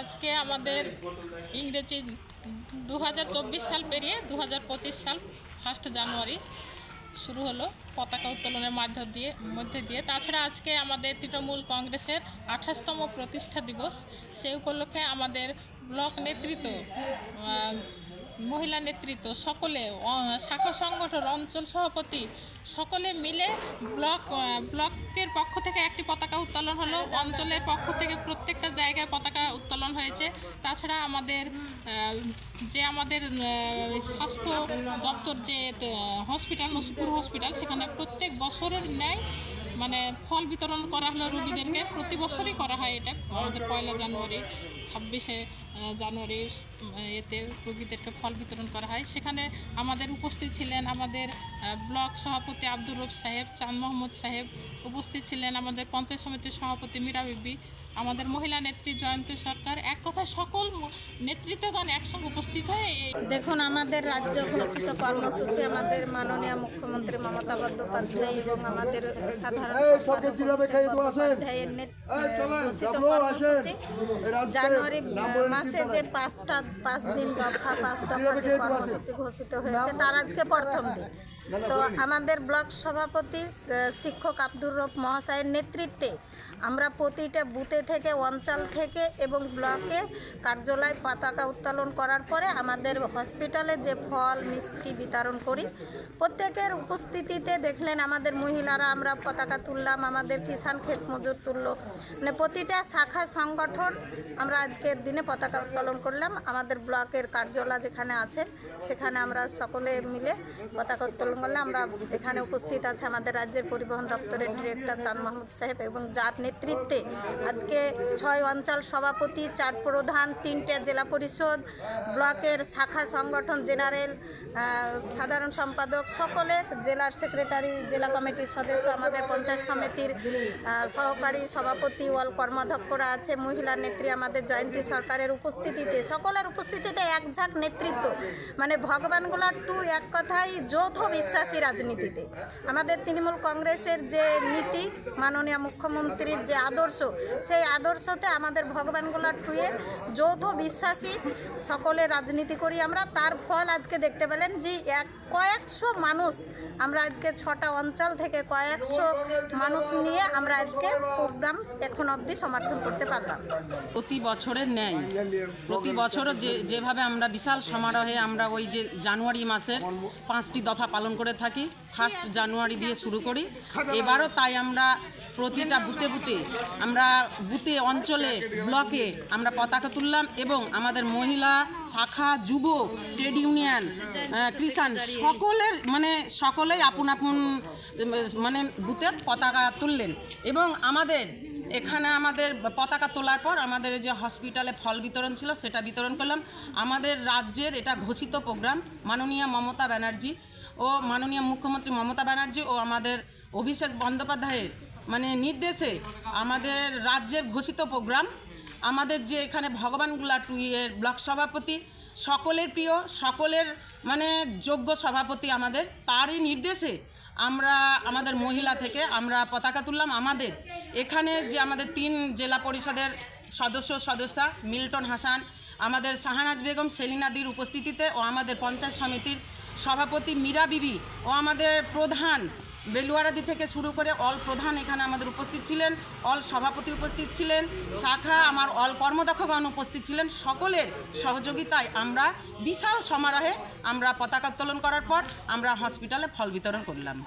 আজকে আমাদের ইংরেজি দু হাজার চব্বিশ সাল পেরিয়ে দু হাজার পঁচিশ সাল ফার্স্ট জানুয়ারি শুরু হলো পতাকা উত্তোলনের মাধ্য দিয়ে, মধ্যে দিয়ে। তাছাড়া আজকে আমাদের তৃণমূল কংগ্রেসের আঠাশতম প্রতিষ্ঠা দিবস। সেই উপলক্ষে আমাদের ব্লক নেতৃত্ব মহিলা নেতৃত্ব, সকলে শাখা সংগঠন, অঞ্চল সভাপতি, সকলে মিলে ব্লক ব্লকের পক্ষ থেকে একটি পতাকা উত্তোলন হলো। অঞ্চলের পক্ষ থেকে প্রত্যেকটা জায়গায় পতাকা উত্তোলন হয়েছে। তাছাড়া আমাদের যে আমাদের স্বাস্থ্য দপ্তর, যে হসপিটাল নসিপুর হসপিটাল সেখানে প্রত্যেক বছরের ন্যায় মানে ফল বিতরণ করা হলো রুগীদেরকে। প্রতি বছরই করা হয় এটা। আমাদের পয়লা জানুয়ারি, ছাব্বিশে জানুয়ারি এতে রুগীদেরকে ফল বিতরণ করা হয়। সেখানে আমাদের উপস্থিত ছিলেন আমাদের ব্লক সভাপতি আব্দুর রব সাহেব, চাঁদ মোহাম্মদ সাহেব। উপস্থিত ছিলেন আমাদের পঞ্চায়েত সমিতির সভাপতি মীরা বিবি আমাদের মহিলা নেত্রী জয়ন্তী সরকার এক কথা সকল নেতৃত্বগণ একসঙ্গে উপস্থিত হয়ে দেখুন আমাদের রাজ্য ঘোষিত কর্মসূচি আমাদের মাননীয় মুখ্যমন্ত্রী মমতা বন্দ্যোপাধ্যায় এবং আমাদের সাধারণ সম্পাদক ঘোষিত কর্মসূচি জানুয়ারি মাসে যে পাঁচটা পাঁচ দিন দফা পাঁচ দফা যে কর্মসূচি ঘোষিত হয়েছে তার আজকে প্রথম দিন। তো আমাদের ব্লক সভাপতি শিক্ষক আব্দুর রব মহাশয়ের নেতৃত্বে আমরা প্রতিটা বুথে থেকে অঞ্চল থেকে এবং ব্লকে কার্যালয় পতাকা উত্তোলন করার পরে আমাদের হসপিটালে যে ফল মিষ্টি বিতরণ করি। প্রত্যেকের উপস্থিতিতে দেখলেন আমাদের মহিলারা আমরা পতাকা তুললাম আমাদের কিষাণ ক্ষেত মজুর তুললো। মানে প্রতিটা শাখা সংগঠন আমরা আজকের দিনে পতাকা উত্তোলন করলাম। আমাদের ব্লকের কার্যালয় যেখানে আছেন সেখানে আমরা সকলে মিলে পতাকা উত্তোলন করলাম আমরা এখানে উপস্থিত আছে আমাদের রাজ্যের পরিবহন দপ্তরের ডিরেক্টর চাঁদ মাহমুদ সাহেব এবং যার নেতৃত্বে আজকে ছয় অঞ্চল সভাপতি, চার প্রধান, তিনটে জেলা পরিষদ, ব্লকের শাখা সংগঠন জেনারেল সাধারণ সম্পাদক, সকলের জেলার সেক্রেটারি, জেলা কমিটির সদস্য, আমাদের পঞ্চায়েত সমিতির সহকারী সভাপতি, ওয়াল কর্মাধ্যক্ষরা আছে, মহিলা নেত্রী আমাদের জয়ন্তী সরকারের উপস্থিতিতে, সকলের উপস্থিতিতে এক ঝাঁক নেতৃত্ব। মানে ভগবানগুলার টু এক কথাই যৌথ বিশ্বাসী রাজনীতিতে। আমাদের তৃণমূল কংগ্রেসের যে নীতি, মাননীয় মুখ্যমন্ত্রীর যে আদর্শ, সেই আদর্শতে আমাদের ভগবানগুলার টুয়ে যৌথ বিশ্বাসী সকলে রাজনীতি করি আমরা। তার ফল আজকে দেখতে পেলেন যে এক কয়েকশো মানুষ আমরা আজকে ছটা অঞ্চল থেকে কয়েকশো মানুষ নিয়ে আমরা আজকে প্রোগ্রাম এখন অবধি সমর্থন করতে পারলাম। প্রতি বছরের ন্যায়, প্রতি বছরও যে, যেভাবে আমরা বিশাল সমারোহে আমরা ওই যে জানুয়ারি মাসের পাঁচটি দফা পালন করে থাকি ফার্স্ট জানুয়ারি দিয়ে শুরু করি। এবারও তাই আমরা প্রতিটা বুথে বুথে, আমরা বুথে অঞ্চলে, ব্লকে আমরা পতাকা তুললাম এবং আমাদের মহিলা, শাখা, যুব, ট্রেড ইউনিয়ন কৃষাণ, সকলের মানে সকলেই আপন আপন মানে বুথের পতাকা তুললেন। এবং আমাদের এখানে আমাদের পতাকা তোলার পর আমাদের যে হসপিটালে ফল বিতরণ ছিল, সেটা বিতরণ করলাম। আমাদের রাজ্যের এটা ঘোষিত প্রোগ্রাম মাননীয় মমতা ব্যানার্জি ও মাননীয় মুখ্যমন্ত্রী মমতা ব্যানার্জি ও আমাদের অভিষেক বন্দ্যোপাধ্যায়ের মানে নির্দেশে আমাদের রাজ্যের ঘোষিত প্রোগ্রাম। আমাদের যে এখানে ভগবানগুলা টুইয়ের ব্লক সভাপতি, সকলের প্রিয়, সকলের মানে যোগ্য সভাপতি আমাদের, তারই নির্দেশে আমরা আমাদের মহিলা থেকে আমরা পতাকা তুললাম। আমাদের এখানে যে আমাদের তিন জেলা পরিষদের সদস্য সদস্যা মিল্টন হাসান, আমাদের শাহানাজ বেগম সেলিনাদির উপস্থিতিতে ও আমাদের পঞ্চায়েত সমিতির সভাপতি মীরা বিবি ও আমাদের প্রধান বেলুয়ারাদি থেকে শুরু করে অল প্রধান এখানে আমাদের উপস্থিত ছিলেন, অল সভাপতি উপস্থিত ছিলেন, শাখা আমার অল কর্মদক্ষগণ উপস্থিত ছিলেন। সকলের সহযোগিতায় আমরা বিশাল সমারোহে আমরা পতাকা উত্তোলন করার পর আমরা হসপিটালে ফল বিতরণ করলাম।